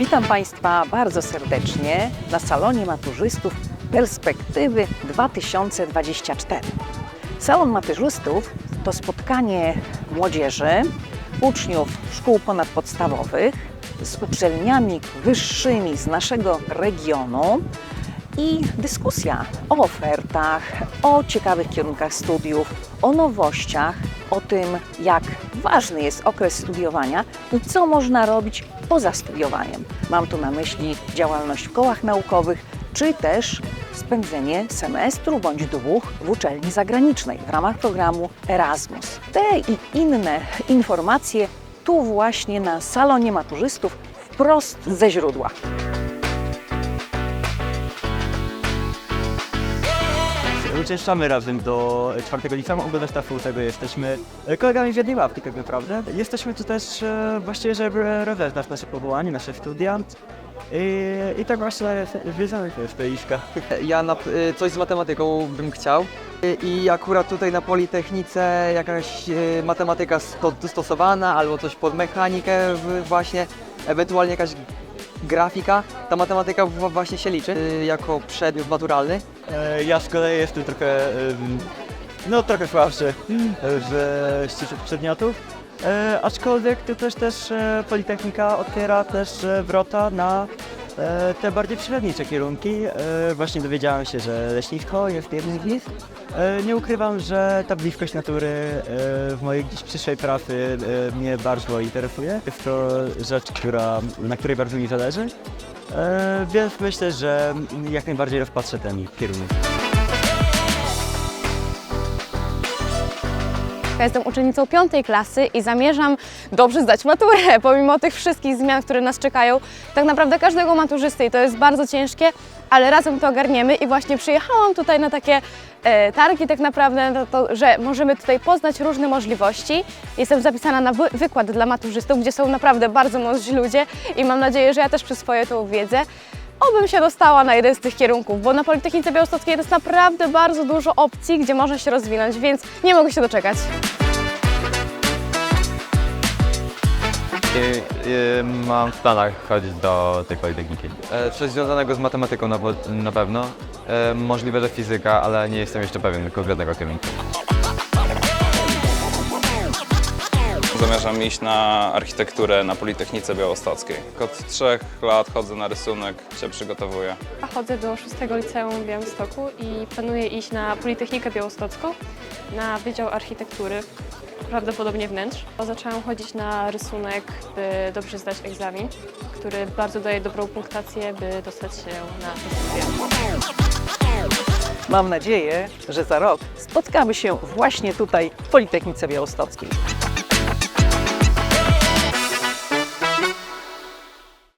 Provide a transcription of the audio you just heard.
Witam Państwa bardzo serdecznie na salonie maturzystów Perspektywy 2024. Salon maturzystów to spotkanie młodzieży, uczniów szkół ponadpodstawowych z uczelniami wyższymi z naszego regionu i dyskusja o ofertach, o ciekawych kierunkach studiów, o nowościach, o tym, jak ważny jest okres studiowania i co można robić poza studiowaniem. Mam tu na myśli działalność w kołach naukowych, czy też spędzenie semestru bądź dwóch w uczelni zagranicznej w ramach programu Erasmus. Te i inne informacje tu właśnie na salonie maturzystów wprost ze źródła. Uczęszczamy razem do czwartego liceum ogólnokształcącego. Jesteśmy kolegami w jednej ławce tak naprawdę. Jesteśmy tu też e, właściwie, żeby rozeznać nasze powołanie, nasze studia. I, i tak właśnie zwiedzamy te stoiska. Ja na, y, coś z matematyką bym chciał. Y, I akurat tutaj na Politechnice jakaś matematyka sto- stosowana albo coś pod mechanikę właśnie, ewentualnie jakaś grafika. Ta matematyka właśnie się liczy y, jako przedmiot maturalny. E, Ja z kolei jestem trochę, no trochę słabszy w ścieżce przedmiotów. E, aczkolwiek tu też, też e, Politechnika otwiera też e, wrota na e, te bardziej przyrodnicze kierunki. E, właśnie dowiedziałem się, że leśnictwo jest jednym z nich. E, nie ukrywam, że ta bliskość natury w mojej gdzieś przyszłej pracy mnie bardzo interesuje. Jest to rzecz, która, na której bardzo mi zależy. Więc myślę, że jak najbardziej rozpatrzę ten kierunek. Ja jestem uczennicą piątej klasy i zamierzam dobrze zdać maturę, pomimo tych wszystkich zmian, które nas czekają. Tak naprawdę każdego maturzysty i to jest bardzo ciężkie, ale razem to ogarniemy i właśnie przyjechałam tutaj na takie e, targi tak naprawdę, no to, że możemy tutaj poznać różne możliwości. Jestem zapisana na wy- wykład dla maturzystów, gdzie są naprawdę bardzo mądrzy ludzie i mam nadzieję, że ja też przyswoję tą wiedzę. Obym się dostała na jeden z tych kierunków, bo na Politechnice Białostockiej jest naprawdę bardzo dużo opcji, gdzie można się rozwinąć, więc nie mogę się doczekać. I, i, mam w planach chodzić do tej politechniki. E, coś związanego z matematyką na, na pewno. E, możliwe, że fizyka, ale nie jestem jeszcze pewien konkretnego kierunku. Zamierzam iść na architekturę na Politechnice Białostockiej. Od trzech lat chodzę na rysunek, się przygotowuję. Chodzę do 6 liceum w Białymstoku i planuję iść na Politechnikę Białostocką, na Wydział Architektury, prawdopodobnie wnętrz. Zaczęłam chodzić na rysunek, by dobrze zdać egzamin, który bardzo daje dobrą punktację, by dostać się na studia. Mam nadzieję, że za rok spotkamy się właśnie tutaj w Politechnice Białostockiej.